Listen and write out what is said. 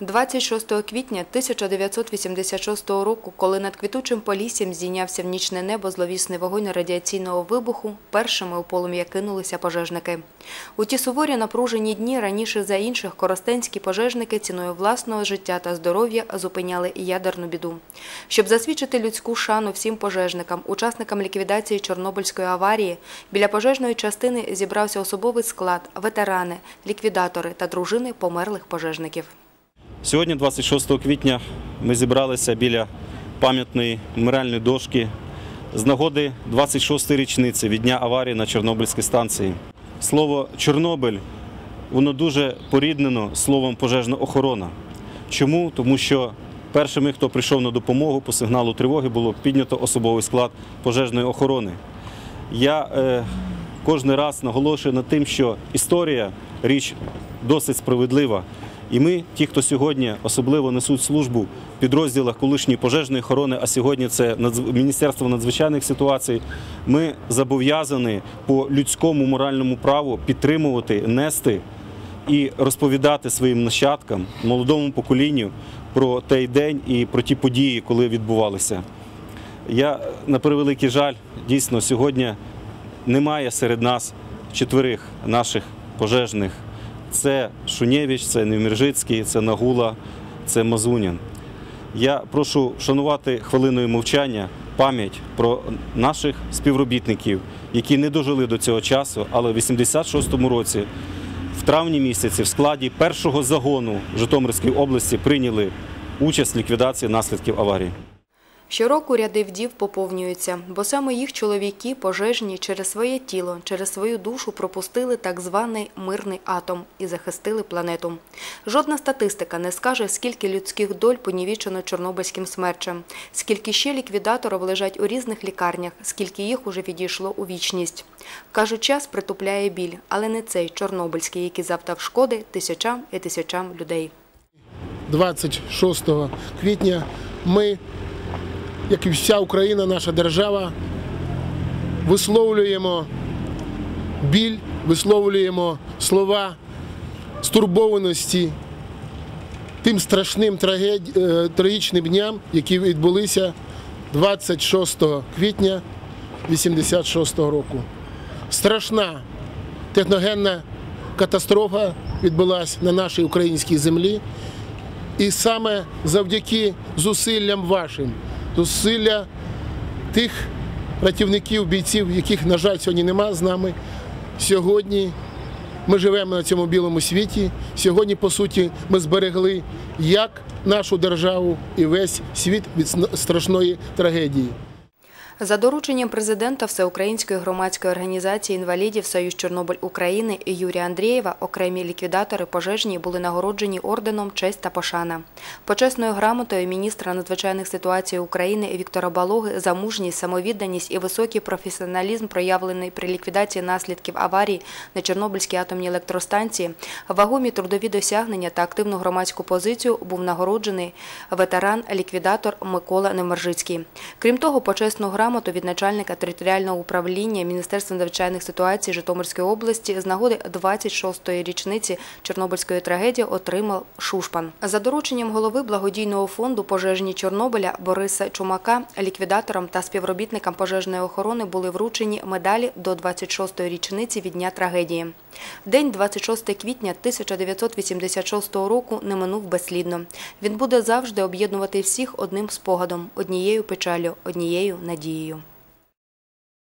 26 квітня 1986 року, коли над квітучим поліссям здійнявся в нічне небо зловісний вогонь радіаційного вибуху, першими у полум'я кинулися пожежники. У ті суворі напружені дні раніше за інших коростенські пожежники ціною власного життя та здоров'я зупиняли ядерну біду. Щоб засвідчити людську шану всім пожежникам, учасникам ліквідації Чорнобильської аварії, біля пожежної частини зібрався особовий склад, ветерани, ліквідатори та дружини померлих пожежників. Сьогодні, 26 квітня, ми зібралися біля пам'ятної меморіальної дошки з нагоди 26-ї річниці від дня аварії на Чорнобильській станції. Слово Чорнобиль воно дуже поріднено словом пожежна охорона. Чому? Тому що першими, хто прийшов на допомогу по сигналу тривоги, було піднято особовий склад пожежної охорони. Я е, кожен раз наголошую над тим, що історія річ досить справедлива. І ми, ті, хто сьогодні особливо несуть службу в підрозділах колишньої пожежної охорони, а сьогодні це Міністерство надзвичайних ситуацій, ми зобов'язані по людському моральному праву підтримувати, нести і розповідати своїм нащадкам, молодому поколінню про той день і про ті події, коли відбувалися. Я на превеликий жаль, дійсно сьогодні немає серед нас четверих наших пожежних. Це Шунєвич, це Невміржицький, це Нагула, це Мазунін. Я прошу вшанувати хвилиною мовчання пам'ять про наших співробітників, які не дожили до цього часу, але в 86-му році, в травні місяці, в складі першого загону Житомирської області прийняли участь в ліквідації наслідків аварії. Щороку ряди вдів поповнюються, бо саме їх чоловіки пожежні через своє тіло, через свою душу пропустили так званий мирний атом і захистили планету. Жодна статистика не скаже, скільки людських доль понівічено чорнобильським смерчем, скільки ще ліквідаторів лежать у різних лікарнях, скільки їх уже відійшло у вічність. Кажуть, час притупляє біль, але не цей чорнобильський, який завдав шкоди тисячам і тисячам людей. 26 квітня ми, як і вся Україна, наша держава, висловлюємо біль, висловлюємо слова стурбованості тим страшним е, трагічним дням, які відбулися 26 квітня 86 року. Страшна техногенна катастрофа відбулася на нашій українській землі. І саме завдяки зусиллям вашим, зусилля тих працівників, бійців, яких, на жаль, сьогодні нема з нами. Сьогодні ми живемо на цьому білому світі. Сьогодні, по суті, ми зберегли як нашу державу і весь світ від страшної трагедії. За дорученням президента Всеукраїнської громадської організації інвалідів Союз Чорнобиль України Юрія Андрієва окремі ліквідатори пожежні були нагороджені орденом Честь та пошана. Почесною грамотою міністра надзвичайних ситуацій України Віктора Балоги за мужність, самовідданість і високий професіоналізм, проявлений при ліквідації наслідків аварії на Чорнобильській атомній електростанції, вагомі трудові досягнення та активну громадську позицію був нагороджений ветеран-ліквідатор Микола Невмержицький. Крім того, почесну грамоту від начальника територіального управління Міністерства надзвичайних ситуацій Житомирської області з нагоди 26-ї річниці Чорнобильської трагедії отримав Шушпан. За дорученням голови благодійного фонду пожежні Чорнобиля Бориса Чумака, ліквідаторам та співробітникам пожежної охорони були вручені медалі до 26-ї річниці від дня трагедії. День 26 квітня 1986 року не минув безслідно. Він буде завжди об'єднувати всіх одним спогадом, однією печалю, однією надією. Rio.